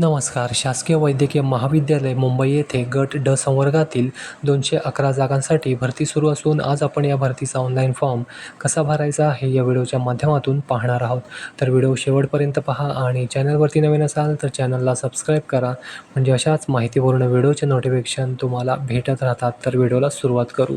नमस्कार. शासकीय वैद्यकीय महाविद्यालय मुंबई येथे गट ड संवर्गातील दोनशे अकरा जागांसाठी भरती सुरू असून आज आपण या भरतीचा ऑनलाईन फॉर्म कसा भरायचा हे या व्हिडिओच्या माध्यमातून पाहणार आहोत. तर व्हिडिओ शेवटपर्यंत पहा आणि चॅनलवरती नवीन असाल तर चॅनलला सबस्क्राईब करा. म्हणजे अशाच माहितीपूर्ण व्हिडिओचे नोटिफिकेशन तुम्हाला भेटत राहतात. तर व्हिडिओला सुरुवात करू.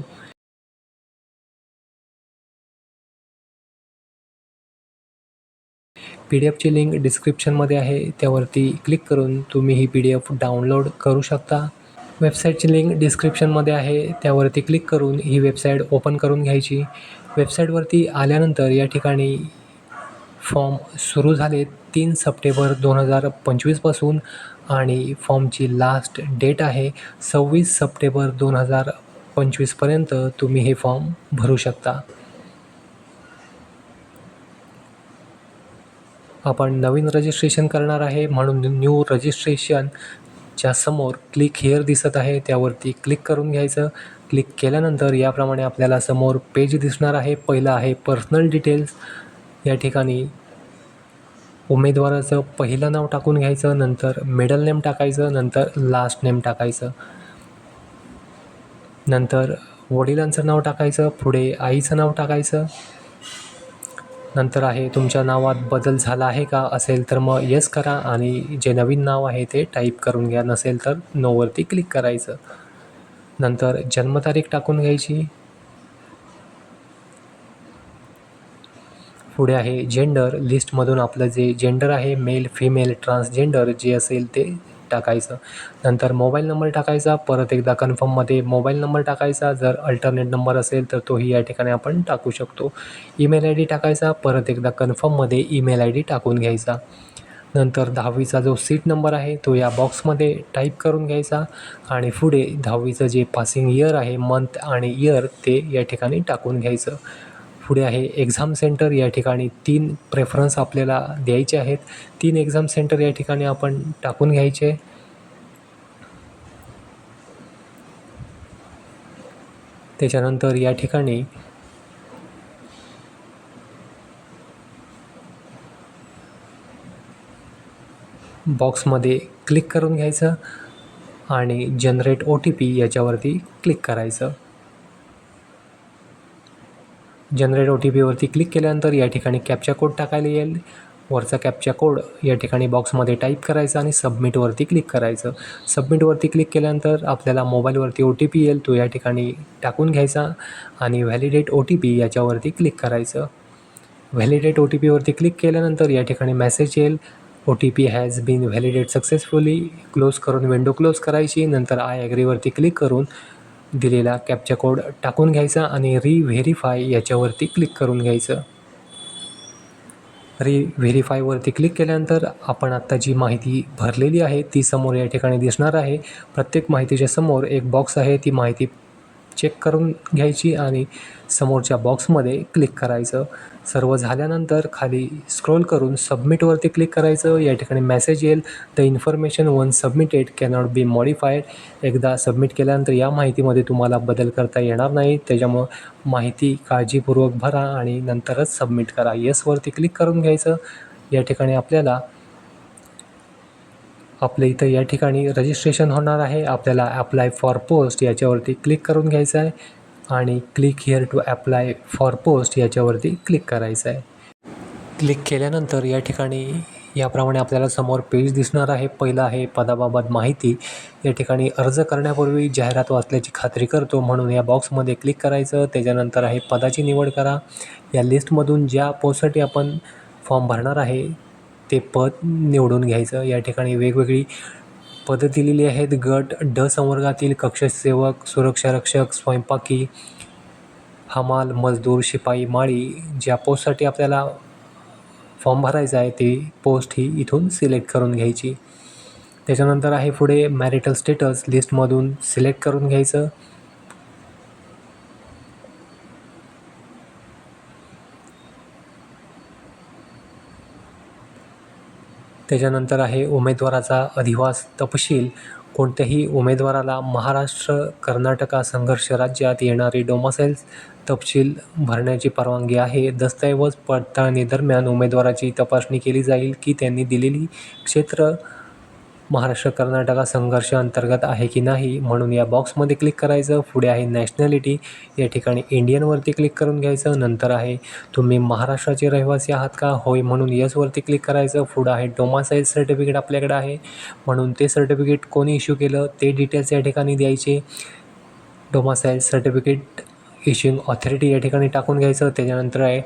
पी डी एफची लिंक डिस्क्रिप्शनमध्ये आहे त्यावरती क्लिक करून तुम्ही ही पी डी एफ डाउनलोड करू शकता. वेबसाईटची लिंक डिस्क्रिप्शनमध्ये आहे त्यावरती क्लिक करून ही वेबसाईट ओपन करून घ्यायची. वेबसाईटवरती आल्यानंतर या ठिकाणी फॉर्म सुरू झाले तीन सप्टेंबर दोन हजार पंचवीसपासून आणि फॉर्मची लास्ट डेट आहे सव्वीस सप्टेंबर दोन हजार पंचवीसपर्यंत तुम्ही हे फॉर्म भरू शकता. आपण नवीन रजिस्ट्रेशन करणार आहे म्हणून न्यू रजिस्ट्रेशनच्या समोर क्लिक हेअर दिसत आहे. त्यावरती क्लिक करून घ्यायचं. क्लिक केल्यानंतर याप्रमाणे आपल्याला समोर पेज दिसणार आहे. पहिलं आहे पर्सनल डिटेल्स या ठिकाणी उमेदवाराचं पहिलं नाव टाकून घ्यायचं. नंतर मिडल नेम टाकायचं. नंतर लास्ट नेम टाकायचं. नंतर वडिलांचं नाव टाकायचं. पुढे आईचं नाव टाकायचं. नंतर आहे तुमच्या नावात बदल झाला आहे का असेल तर मग येस करा आणि जे नवीन नाव आहे ते टाईप करून घ्या. नसेल तर नोवरती क्लिक करायचं. नंतर जन्मतारीख टाकून घ्यायची. पुढे आहे जेंडर लिस्टमधून आपलं जे जेंडर आहे मेल फिमेल ट्रान्सजेंडर जे असेल ते टाकायचं. नंतर मोबाईल नंबर टाकायचा परत एकदा कन्फर्ममध्ये मोबाईल नंबर टाकायचा. जर अल्टरनेट नंबर असेल तर तोही या ठिकाणी आपण टाकू शकतो. ईमेल आय डी टाकायचा परत एकदा कन्फर्ममध्ये ईमेल आय डी टाकून घ्यायचा. नंतर दहावीचा जो सीट नंबर आहे तो या बॉक्समध्ये टाईप करून घ्यायचा आणि पुढे दहावीचं जे पासिंग इयर आहे मंथ आणि इयर ते या ठिकाणी टाकून घ्यायचं. पुढे आहे. एक्झाम सेंटर या ठिकाणी तीन प्रेफरन्स आपल्याला द्यायचे आहेत. तीन एक्झाम सेंटर या ठिकाणी आपण टाकून घ्यायचे. त्याच्यानंतर या ठिकाणी बॉक्समध्ये क्लिक करून घ्यायचं आणि जनरेट ओ टी पी याच्यावरती क्लिक करायचं. जनरेट ओ टी पीवरती क्लिक केल्यानंतर या ठिकाणी कॅपचा कोड टाकायला येईल. वरचा कॅपचा कोड या ठिकाणी बॉक्समध्ये टाईप करायचा आणि सबमिटवरती क्लिक करायचं. सबमिटवरती क्लिक केल्यानंतर आपल्याला मोबाईलवरती ओ टी पी येईल तो या ठिकाणी टाकून घ्यायचा आणि व्हॅलिडेट ओ टी पी याच्यावरती क्लिक करायचं. व्हॅलिडेट ओ टी पीवरती क्लिक केल्यानंतर या ठिकाणी मेसेज येईल. O T P has been validate successfully close करून विंडो क्लोज करायची. नंतर आय ॲग्रीवरती क्लिक करून दिलेला कॅपचा कोड टाकून घ्यायचा आणि री व्हेरीफाय याच्यावरती क्लिक करून घ्यायचं. री व्हेरीफायवरती क्लिक केल्यानंतर आपण आत्ता जी माहिती भरलेली आहे ती समोर या ठिकाणी दिसणार आहे. प्रत्येक माहितीच्या समोर एक बॉक्स आहे ती माहिती चेक करून घ्यायची आणि समोरच्या बॉक्समध्ये क्लिक करायचं. सर्व झाल्यानंतर खाली स्क्रोल करून सबमिटवरती क्लिक करायचं. या ठिकाणी मेसेज येईल. The information once submitted cannot be modified एकदा सबमिट केल्यानंतर या माहितीमध्ये तुम्हाला बदल करता येणार नाही. त्याच्यामुळं माहिती काळजीपूर्वक भरा आणि नंतरच सबमिट करा. येसवरती क्लिक करून घ्यायचं. या ठिकाणी आपल्याला आपल्या इथं या ठिकाणी रजिस्ट्रेशन होणार आहे. आपल्याला ॲप्लाय फॉर पोस्ट याच्यावरती क्लिक करून घ्यायचं आहे. आणि click here to apply for post याच्यावरती क्लिक करायचं आहे. क्लिक केल्यानंतर या ठिकाणी याप्रमाणे आपल्याला समोर पेज दिसणार आहे. पहिलं आहे पदाबाबत माहिती. या ठिकाणी अर्ज करण्यापूर्वी जाहिरात वाचल्याची खात्री करतो म्हणून या बॉक्समध्ये क्लिक करायचं. त्याच्यानंतर आहे पदाची निवड करा. या लिस्टमधून ज्या पोस्टसाठी आपण फॉर्म भरणार आहे ते पद निवडून घ्यायचं. या ठिकाणी वेगवेगळी पदं दिलेली आहेत. गट ड संवर्गातील कक्षसेवक सुरक्षारक्षक स्वयंपाकी हमाल मजदूर शिपाई माळी ज्या पोस्टसाठी आपल्याला फॉर्म भरायचा आहे ती पोस्ट ही इथून सिलेक्ट करून घ्यायची. त्याच्यानंतर आहे पुढे मॅरिटल स्टेटस लिस्टमधून सिलेक्ट करून घ्यायचं. त्याच्यानंतर आहे उमेदवाराचा अधिवास तपशील. कोणत्याही उमेदवाराला महाराष्ट्र कर्नाटका संघर्ष राज्यात येणारी डोमासेल्स तपशील भरण्याची परवानगी आहे. दस्तऐवज पडताळणीदरम्यान उमेदवाराची तपासणी केली जाईल की त्यांनी दिलेली क्षेत्र महाराष्ट्र कर्नाटका संघर्ष अंतर्गत आहे की नाही म्हणून या बॉक्समध्ये क्लिक करायचं. पुढे आहे नॅशनॅलिटी या ठिकाणी इंडियनवरती क्लिक करून घ्यायचं. नंतर आहे तुम्ही महाराष्ट्राचे रहिवासी आहात का? होय म्हणून यसवरती क्लिक करायचं. पुढं आहे डोमासाईल सर्टिफिकेट आपल्याकडे आहे. म्हणून ते सर्टिफिकेट कोणी इश्यू केलं? ते डिटेल्स या ठिकाणी द्यायचे. डोमासाईल सर्टिफिकेट इश्यूइंग ऑथॉरिटी या ठिकाणी टाकून घ्यायचं. त्याच्यानंतर आहे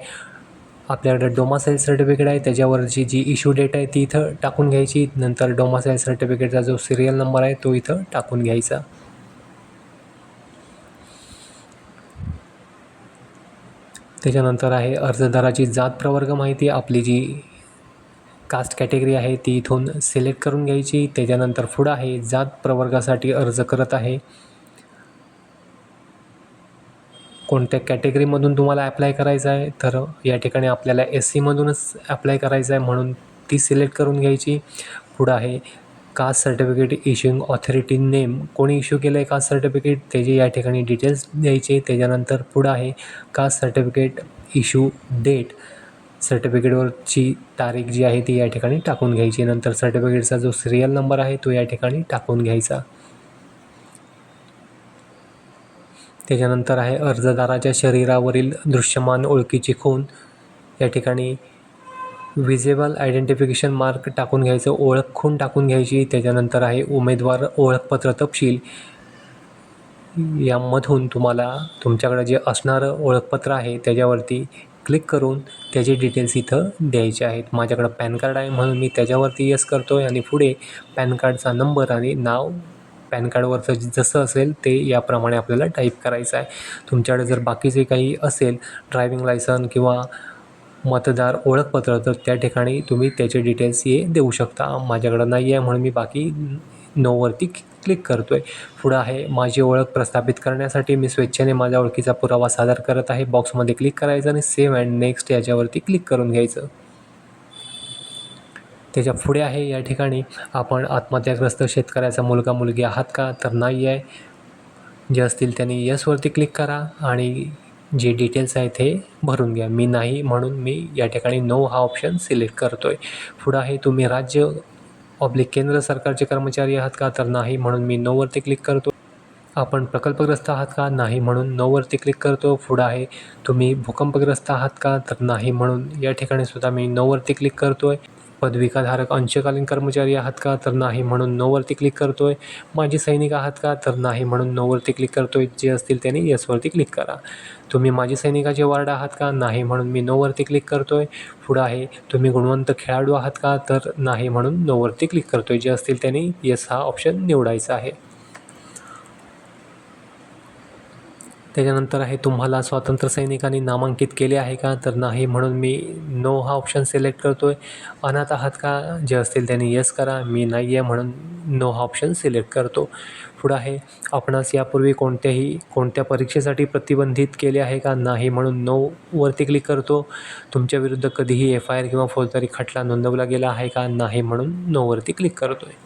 आपल्याकडे डोमासाईल सर्टिफिकेट आहे त्याच्यावरची जी इश्यू डेट आहे ती इथं टाकून घ्यायची. नंतर डोमासाईल सर्टिफिकेटचा जो सिरियल नंबर आहे तो इथं टाकून घ्यायचा. त्याच्यानंतर आहे अर्जदाराची जात प्रवर्ग माहिती. आपली जी कास्ट कॅटेगरी आहे ती इथून सिलेक्ट करून घ्यायची. त्याच्यानंतर पुढं आहे जात प्रवर्गासाठी अर्ज करत आहे. कोणत्या कॅटेगरीमधून तुम्हाला ॲप्लाय करायचं आहे तर या ठिकाणी आपल्याला एस सीमधूनच ॲप्लाय करायचं आहे म्हणून ती सिलेक्ट करून घ्यायची. पुढं आहे caste certificate issuing authority name कोणी इश्यू केलं आहे कास्ट सर्टिफिकेट त्याचे या ठिकाणी डिटेल्स द्यायचे त्याच्यानंतर पुढं आहे कास्ट सर्टिफिकेट इश्यू डेट सर्टिफिकेटवरची तारीख जी आहे ती या ठिकाणी टाकून घ्यायची. नंतर सर्टिफिकेटचा जो सिरियल नंबर आहे तो या ठिकाणी टाकून घ्यायचा. त्याच्यानंतर आहे अर्जदाराच्या शरीरावरील दृश्यमान ओळखीची खूण या ठिकाणी विजेबल आयडेंटिफिकेशन मार्क टाकून घ्यायचं ओळख खूण टाकून घ्यायची. त्याच्यानंतर आहे उमेदवार ओळखपत्र तपशील. यामधून तुम्हाला तुमच्याकडं जे असणारं ओळखपत्र आहे त्याच्यावरती क्लिक करून त्याचे डिटेल्स इथं द्यायचे आहेत. माझ्याकडं पॅन कार्ड आहे म्हणून मी त्याच्यावरती यस करतो आहे आणि पुढे पॅन कार्डचा नंबर आणि नाव पॅन कार्डवरचं जसं असेल ते याप्रमाणे आपल्याला टाईप करायचं आहे. तुमच्याकडे जर बाकीचे काही असेल ड्रायविंग लायसन किंवा मतदार ओळखपत्र तर त्या ठिकाणी तुम्ही त्याचे डिटेल्स हे देऊ शकता. माझ्याकडं नाही आहे म्हणून मी बाकी नोवरती क्लिक करतो आहे पुढं आहे माझी ओळख प्रस्थापित करण्यासाठी मी स्वेच्छेने माझ्या ओळखीचा पुरावा सादर करत आहे. बॉक्समध्ये क्लिक करायचं आणि सेव्ह अँड नेक्स्ट याच्यावरती क्लिक करून घ्यायचं. त्याच्या पुढे आहे या ठिकाणी. आपण आत्महत्याग्रस्त शेतकऱ्याचा मुलगा मुलगी आहात का? तर नाही आहे. जे असतील त्यांनी यसवरती क्लिक करा आणि जे डिटेल्स आहेत हे भरून घ्या. मी नाही म्हणून मी या ठिकाणी नो हा ऑप्शन सिलेक्ट करतो आहे पुढं आहे तुम्ही राज्य ऑब्लिक केंद्र सरकारचे कर्मचारी आहात का? तर नाही म्हणून मी नोवरती क्लिक करतो आपण प्रकल्पग्रस्त आहात का? नाही म्हणून नोवरती क्लिक करतो पुढं आहे तुम्ही भूकंपग्रस्त आहात का? तर नाही म्हणून या ठिकाणी सुद्धा मी नोवरती क्लिक करतो आहे पदविकाधारक अंशकालीन कर्मचारी आहात का? तर नाही म्हणून नोवरती क्लिक करतो आहे माजी सैनिक आहात का? तर नाही म्हणून नोवरती क्लिक करतो आहे जे असतील त्यांनी यसवरती क्लिक करा. तुम्ही माजी सैनिकाचे वार्ड आहात का? नाही म्हणून मी नोवरती क्लिक करतो आहे पुढं आहे तुम्ही गुणवंत खेळाडू आहात का? तर नाही म्हणून नोवरती क्लिक करतो आहे जे असतील त्यांनी यस हा ऑप्शन निवडायचा आहे. त्याच्यानंतर आहे तुम्हाला स्वातंत्र्यसैनिकांनी नामांकित केले आहे का? तर नाही म्हणून मी नो हा ऑप्शन सिलेक्ट करतो आहे अनाथ आहात का? जे असतील त्यांनी येस करा. मी नाही आहे म्हणून नो हा ऑप्शन सिलेक्ट करतो. पुढं आहे आपणास यापूर्वी कोणत्याही कोणत्या परीक्षेसाठी प्रतिबंधित केले आहे का? नाही म्हणून नोवरती क्लिक करतो. तुमच्या विरुद्ध कधीही एफ आय आर किंवा फौजदारी खटला नोंदवला गेला आहे का? नाही म्हणून नोवरती क्लिक करतो आहे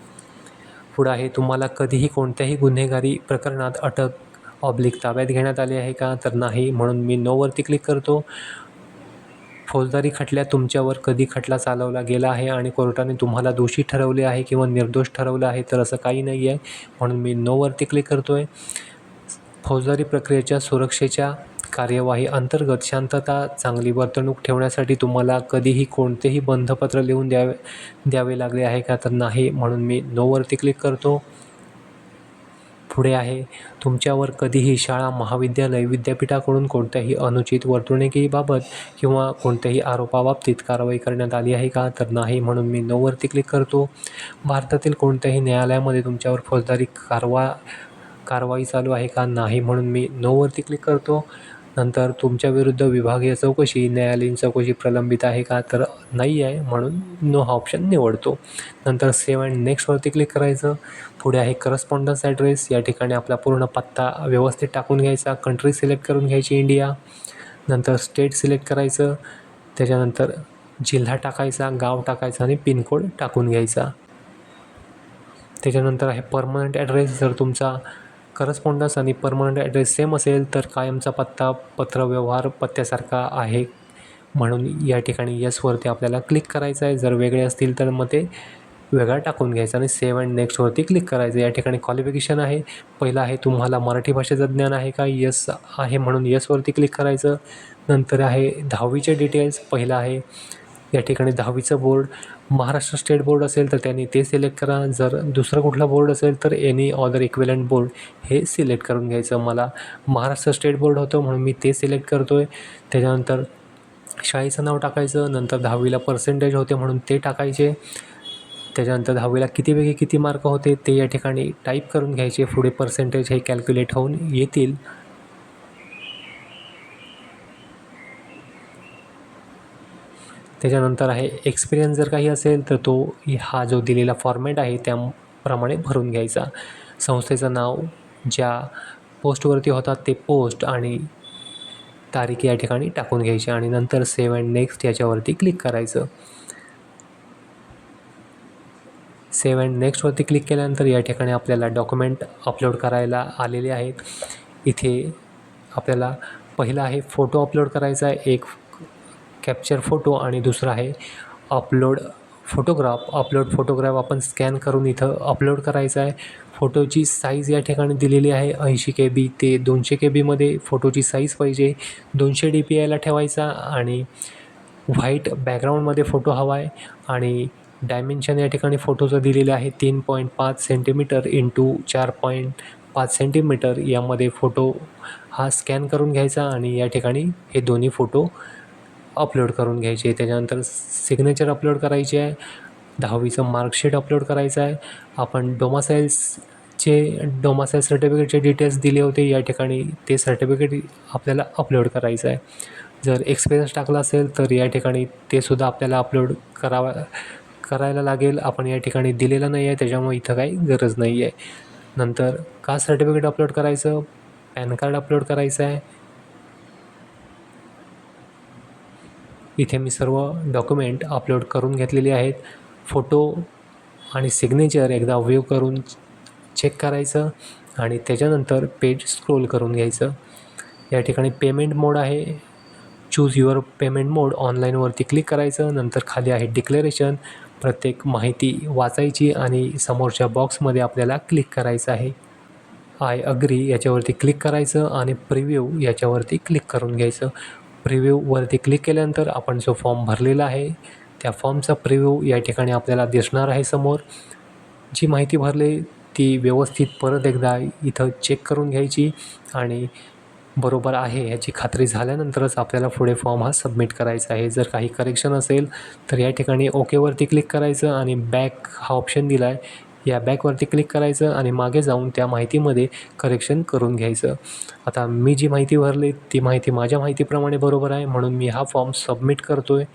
पुढं आहे तुम्हाला कधीही कोणत्याही गुन्हेगारी प्रकरणात अटक ऑब्लिक ताब्यात घेण्यात आले आहे का? तर नाही म्हणून मी नोवरती क्लिक करतो. फौजदारी खटल्यात तुमच्यावर कधी खटला चालवला गेला आहे आणि कोर्टाने तुम्हाला दोषी ठरवले आहे किंवा निर्दोष ठरवलं आहे तर असं काही नाही आहे म्हणून मी नोवरती क्लिक करतो आहे फौजदारी प्रक्रियेच्या सुरक्षेच्या कार्यवाही अंतर्गत शांतता चांगली वर्तणूक ठेवण्यासाठी तुम्हाला कधीही कोणतेही बंधपत्र लिहून द्यावे द्यावे लागले आहे का? तर नाही म्हणून मी नोवरती क्लिक करतो. पुढे आहे. तुमच्यावर कधीही शाळा महाविद्यालय विद्यापीठाकडून कोणत्याही अनुचित वर्तणुकीबाबत किंवा कोणत्याही आरोपाबाबतीत कारवाई करण्यात आली आहे का? तर नाही म्हणून मी नऊवरती क्लिक करतो. भारतातील कोणत्याही न्यायालयामध्ये तुमच्यावर फौजदारी कारवा कारवाई चालू आहे का? नाही म्हणून मी नोवरती क्लिक करतो. नंतर तुमच्या विरुद्ध विभागीय चौकशी न्यायालयीन चौकशी प्रलंबित आहे का? तर नाही आहे म्हणून नो हा ऑप्शन निवडतो. नंतर सेव्ह अँड नेक्स्टवरती क्लिक करायचं. पुढे आहे करस्पॉन्डन्स ॲड्रेस या ठिकाणी आपला पूर्ण पत्ता व्यवस्थित टाकून घ्यायचा. कंट्री सिलेक्ट करून घ्यायची इंडिया नंतर स्टेट सिलेक्ट करायचं. त्याच्यानंतर जिल्हा टाकायचा गाव टाकायचा आणि पिनकोड टाकून घ्यायचा. त्याच्यानंतर आहे परमनंट ॲड्रेस जर तुमचा करस्पॉन्डन्स आणि परमनंट ॲड्रेस सेम असेल तर कायमचा पत्ता पत्रव्यवहार पत्त्यासारखा आहे म्हणून या ठिकाणी यसवरती आपल्याला क्लिक करायचं आहे. जर वेगळे असतील तर मग ते वेगळा टाकून घ्यायचा आणि सेव्ह अँड नेक्स्टवरती क्लिक करायचं. या ठिकाणी क्वालिफिकेशन आहे. पहिलं आहे तुम्हाला मराठी भाषेचं ज्ञान आहे का? यस आहे म्हणून यसवरती क्लिक करायचं. नंतर आहे दहावीचे डिटेल्स पहिलं आहे या ठिकाणी दहावीचं बोर्ड महाराष्ट्र स्टेट बोर्ड असेल तर त्यांनी ते सिलेक्ट करा. जर दुसरं कुठला बोर्ड असेल तर एनी ऑदर इक्विलंट बोर्ड हे सिलेक्ट करून घ्यायचं. मला महाराष्ट्र स्टेट बोर्ड होतं म्हणून मी ते सिलेक्ट करतो आहे त्याच्यानंतर शाळेचं नाव टाकायचं नंतर दहावीला पर्सेंटेज होते म्हणून ते टाकायचे. त्याच्यानंतर दहावीला कितीपैकी किती मार्क होते ते या ठिकाणी टाईप करून घ्यायचे. पुढे पर्सेंटेज हे कॅल्क्युलेट होऊन येतील. त्याच्यानंतर आहे एक्सपिरियन्स जर काही असेल तर तो हा जो दिलेला फॉर्मॅट आहे त्याप्रमाणे भरून घ्यायचा. संस्थेचं नाव ज्या पोस्टवरती होतात ते पोस्ट आणि तारीख या ठिकाणी टाकून घ्यायची आणि नंतर सेव्ह अँड नेक्स्ट याच्यावरती क्लिक करायचं. सेव्ह अँड नेक्स्टवरती क्लिक केल्यानंतर या ठिकाणी आपल्याला डॉक्युमेंट अपलोड करायला आलेले आहेत. इथे आपल्याला पहिला आहे फोटो अपलोड करायचा आहे. एक कॅप्चर फोटो आणि दुसरा आहे अपलोड फोटोग्राफ अपलोड फोटोग्राफ आपण स्कॅन करून इथं अपलोड करायचा आहे. फोटोची साईज या ठिकाणी दिलेली आहे. ऐंशी के बी ते दोनशे के बीमध्ये फोटोची साईज पाहिजे. दोनशे डी पी आयला ठेवायचा आणि व्हाईट बॅकग्राऊंडमध्ये फोटो हवा आहे. आणि डायमेन्शन या ठिकाणी फोटोचं दिलेलं आहे तीन पॉईंट पाच सेंटीमीटर इंटू चार पॉईंट पाच सेंटीमीटर यामध्ये फोटो हा स्कॅन करून घ्यायचा आणि या ठिकाणी हे दोन्ही फोटो अपलोड करून घ्यायचे. त्याच्यानंतर सिग्नेचर अपलोड करायचे आहे. दहावीचं मार्कशीट अपलोड करायचं आहे. आपण डोमासाईल्सचे डोमासाईल सर्टिफिकेटचे डिटेल्स दिले होते. या ठिकाणी ते सर्टिफिकेट आपल्याला अपलोड करायचं आहे. जर एक्सपिरियन्स टाकला असेल तर या ठिकाणी ते सुद्धा आपल्याला अपलोड करावा करायला लागेल. आपण या ठिकाणी दिलेलं नाही आहे. त्याच्यामुळे इथं काही गरज नाही आहे. नंतर कास्ट सर्टिफिकेट अपलोड करायचं? पॅन कार्ड अपलोड करायचं आहे. इथे मी सर्व डॉक्युमेंट अपलोड करून घेतलेले आहेत. फोटो आणि सिग्नेचर एकदा व्ह्यू करून चेक करायचं आणि त्याच्यानंतर पेज स्क्रोल करून घ्यायचं. या ठिकाणी पेमेंट मोड आहे. चूज युअर पेमेंट मोड ऑनलाईनवरती क्लिक करायचं. नंतर खाली आहे डिक्लेरेशन. प्रत्येक माहिती वाचायची आणि समोरच्या बॉक्समध्ये आपल्याला क्लिक करायचं आहे. आय अग्री याच्यावरती क्लिक करायचं आणि प्रिव्ह्यू याच्यावरती क्लिक करून घ्यायचं. प्रिव्ह्यूवरती क्लिक केल्यानंतर आपण जो फॉर्म भरलेला आहे त्या फॉर्मचा प्रिव्ह्यू या ठिकाणी आपल्याला दिसणार आहे समोर. जी माहिती भरली ती व्यवस्थित परत एकदा इथं चेक करून घ्यायची आणि बरोबर आहे ह्याची खात्री झाल्यानंतरच आपल्याला पुढे फॉर्म हा सबमिट करायचा आहे. जर काही करेक्शन असेल तर या ठिकाणी ओकेवरती क्लिक करायचं आणि बॅक हा ऑप्शन दिला आहे या बॅकवरती क्लिक करायचं आणि मागे जाऊन त्या माहितीमध्ये करेक्शन करून घ्यायचं. आता मी जी माहिती भरली ती माहिती माझ्या माहितीप्रमाणे बरोबर आहे म्हणून मी हा फॉर्म सबमिट करतो आहे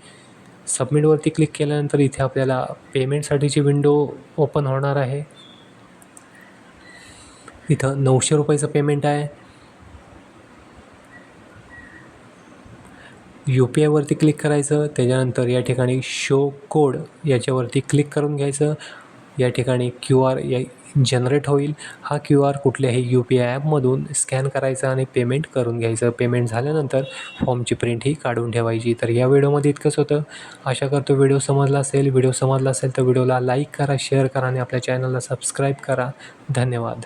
सबमिटवरती क्लिक केल्यानंतर इथे आपल्याला पेमेंटसाठीची विंडो ओपन होणार आहे. इथं नऊशे रुपयाचं पेमेंट आहे. यू पी आयवरती क्लिक करायचं त्याच्यानंतर या ठिकाणी शो कोड याच्यावरती क्लिक करून घ्यायचं. या ठिकाणी क्यू आर या जनरेट होईल. हा क्यू आर कुठल्याही यू पी आय ॲपमधून स्कॅन करायचा आणि पेमेंट करून घ्यायचं. पेमेंट झाल्यानंतर फॉर्मची प्रिंट ही काढून ठेवायची. तर या व्हिडिओमध्ये इतकंच होतं. आशा करतो व्हिडिओ समजला असेल. व्हिडिओ समजला असेल तर व्हिडिओला लाईक करा शेअर करा आणि आपल्या चॅनलला सबस्क्राईब करा. धन्यवाद.